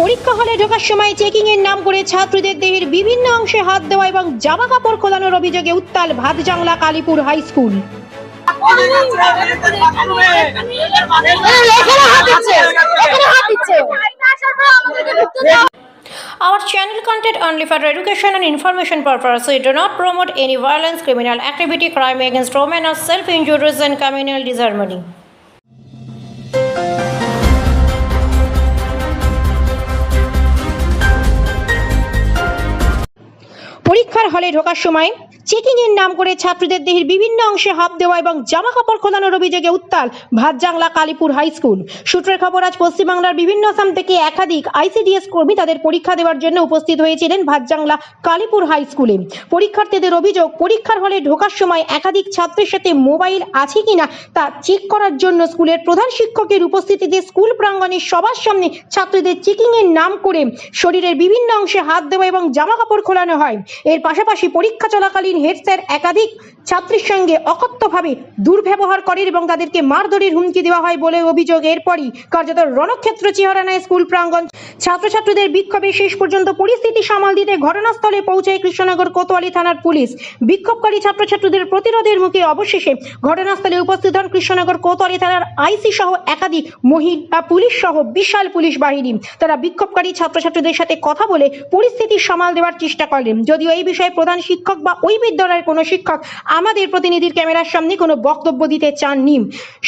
পরীক্ষা হলে ঢোকার সময় চেকিং এর নাম করে ছাত্রীদের দেহের বিভিন্ন অংশে হাত দেওয়া এবং জামা কাপড় খোলানোর অভিযোগে উত্তাল Bhatjangla Kalipur high school Our channel content only for education and information purpose. We do not promote any violence, criminal activity, crime against women, or self-injuries and communal disharmony. হলে ঢোকার সময় চেকিং এর নাম করে ছাত্রীদের দেহের বিভিন্ন অংশে হাত দেওয়া এবং জামা কাপড় খোলানোর অভিযোগে উত্তাল ভাতজাংলা কালীপুর হাই স্কুল। সূত্রের খবর, আজ পশ্চিমবাংলার বিভিন্ন আসাম থেকে একাধিক আইসিডিএস কর্মী তাদের পরীক্ষা দেওয়ার জন্য উপস্থিত হয়েছিলেন ভাতজাংলা কালীপুর হাই স্কুলে। পরীক্ষার্থীদের অভিযোগ, পরীক্ষার হলে ঢোকার সময় একাধিক ছাত্রের সাথে মোবাইল আছে কিনা তা চেক করার জন্য স্কুলের প্রধান শিক্ষকের উপস্থিতিতে স্কুল প্রাঙ্গণে সবার সামনে ছাত্রীদের চেকিং এর নাম করে শরীরের বিভিন্ন অংশে হাত দেওয়া এবং জামা কাপড় খোলানো হয়। এর পাশাপাশি পরীক্ষা চলাকালীন হেড স্যার একাধিক ছাত্রীর সঙ্গে অকথ্যভাবে দুর্ব্যবহার করেন এবং তাদেরকে মারধরের হুমকি দেওয়া হয় বলে অভিযোগ। এরপরই কার্যত রণক্ষেত্র চেহারা নেয় স্কুল প্রাঙ্গণ ছাত্রছাত্রীদের বিক্ষোভে শেষ পর্যন্ত পরিস্থিতি সামাল দিতে ঘটনাস্থলে পৌঁছায় কৃষ্ণনগর কোতোয়ালি থানার পুলিশ। বিক্ষোভকারী ছাত্রছাত্রীদের প্রতিরোধের মুখে অবশেষে ঘটনাস্থলে উপস্থিত হন কৃষ্ণনগর কোতোয়ালি থানার আইসি সহ একাধিক মহিলা পুলিশ সহ বিশাল পুলিশ বাহিনী। তারা বিক্ষোভকারী ছাত্রছাত্রীদের সাথে কথা বলে পরিস্থিতি সামাল দেওয়ার চেষ্টা করেন যদিও এই বিষয়ে প্রধান শিক্ষক বা ওই বিদ্যালয়ের কোনো শিক্ষক আমাদের প্রতিনিধির ক্যামেরার সামনে কোনো বক্তব্য দিতে চাননি।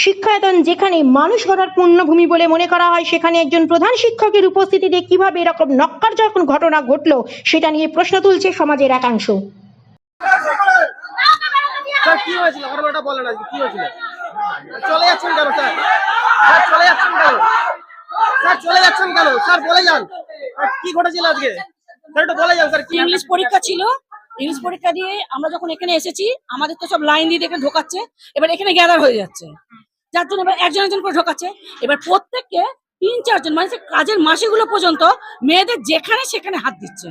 শিক্ষায়তন যেখানে মানুষ গড়ার পূর্ণভূমি বলে মনে করা হয় সেখানে একজন প্রধান শিক্ষকের উপস্থিতিতে কীভাবে এরকম নক্কারজনক ঘটনা ঘটলো সেটা নিয়ে প্রশ্ন তুলছে সমাজের একাংশ। কি হয়েছিল? ঘটনাটা বলেন আজকে কি হয়েছিল? চলে যাচ্ছেন কেন স্যার? স্যার চলে যাচ্ছেন কেন? স্যার চলে যাচ্ছেন কেন? স্যার বলে যান। কি ঘটেছিল আজকে? স্যার একটু বলে যান স্যার কি ইংলিশ পরীক্ষা ছিল। ইংলিশ পরীক্ষা দিয়ে আমরা যখন এখানে এসেছি আমাদের তো সব লাইন দিয়ে এখানে ঢোকাচ্ছে এবার এখানে গ্যাদার হয়ে যাচ্ছে যার জন্য এবার একজন একজন করে ঢোকাচ্ছে এবার প্রত্যেককে তিন চারজন মানে কাজের মাসিগুলো পর্যন্ত মেয়েদের যেখানে সেখানে হাত দিচ্ছে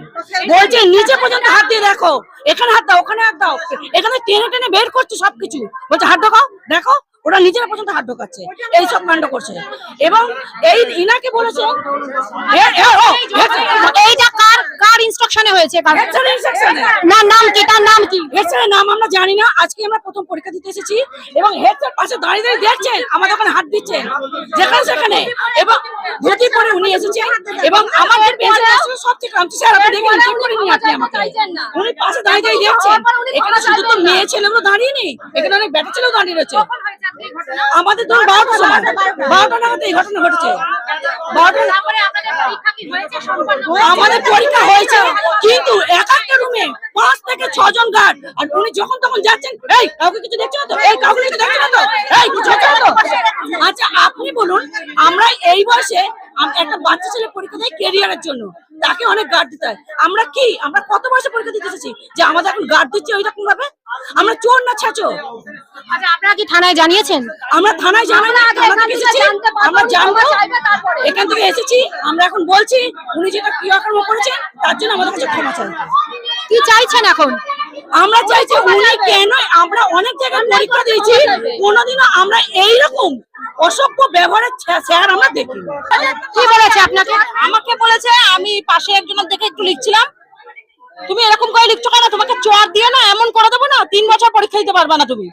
বলছে নিচে পর্যন্ত হাত দিয়ে দেখো এখানে হাত দাও ওখানে হাত দাও এখানে টেনে টেনে বের করছে সবকিছু বলছে হাত ঢোকাও দেখো ওরা নিজেরা পর্যন্ত হাত ঢোকাচ্ছে এই সব কাণ্ড করছে এবং এই ইনাকে বলেছে এইটা কার হয়েছে। না নাম কি তার নাম কি? হেড স্যারের নাম আমরা জানি না আজকে আমরা প্রথম পরীক্ষা দিতে এসেছি এবং হেড স্যার পাশে দাঁড়িয়ে দাঁড়িয়ে দেখছেন আমাদের ওখানে হাত দিচ্ছেন যেখানে সেখানে। এবং ধুতি পরে উনি এসেছেন এবং আমাদের বেঞ্চে সব থেকে আমি স্যার আপনি দেখেন ঠিক করে নিয়ে আপনি আমাকে। উনি পাশে দাঁড়িয়ে দাঁড়িয়ে দেখছেন এখানে শুধু তো মেয়ে ছেলেগুলো দাঁড়িয়ে নেই এখানে অনেক ছেলেও দাঁড়িয়ে রয়েছে। আমাদের ধরুন বারোটার সময় বারোটা নাগাদ এই ঘটনা ঘটেছে। বারোটা আমাদের পরীক্ষা হয়েছে ছজন গার্ড আর উনি যখন তখন যাচ্ছেন এই কাউকে কিছু দেখছ না তো? এই কাউকে কিছু দেখছ না তো? এই কিছু হচ্ছে না তো? আচ্ছা আপনি বলুন আমরা এই বয়সে একটা বাচ্চা ছেলে পরীক্ষা দেয় কেরিয়ারের জন্য। তাকে অনেক গার্ড দিতে হয়। আমরা কি? আমরা কত বয়সে পরীক্ষা দিতে এসেছি যে আমাদের এখন গার্ড দিচ্ছে ওই রকম ভাবে? আমরা চোর না ছাচো? আচ্ছা আপনারা কি থানায় জানিয়েছেন? আমরা থানায় জানাই না আমরা জানব এখান থেকে এসেছি আমরা এখন বলছি উনি যেটা ক্রিয়াকর্ম করেছেন তার জন্য আমাদের কাছে ক্ষমা চাই। কি চাইছেন এখন? আমরা চাইছি উনি কেন আমরা অনেক জায়গায় পরীক্ষা দিয়েছি কোনোদিনও আমরা এইরকম অসভ্য ব্যবহারের স্যার আমরা দেখিনি। কি বলেছে আপনাকে? আমাকে বলেছে আমি পাশে একজনের দেখে একটু লিখছিলাম তুমি এরকম করে লিখছো কেন? তোমাকে চোয়ার দিয়ে না এমন করে দেবো না? তিন বছর পরীক্ষা দিতে পারবে না তুমি।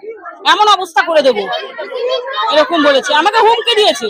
এমন অবস্থা করে দেবো। এরকম বলেছে। আমাকে হুমকি দিয়েছে।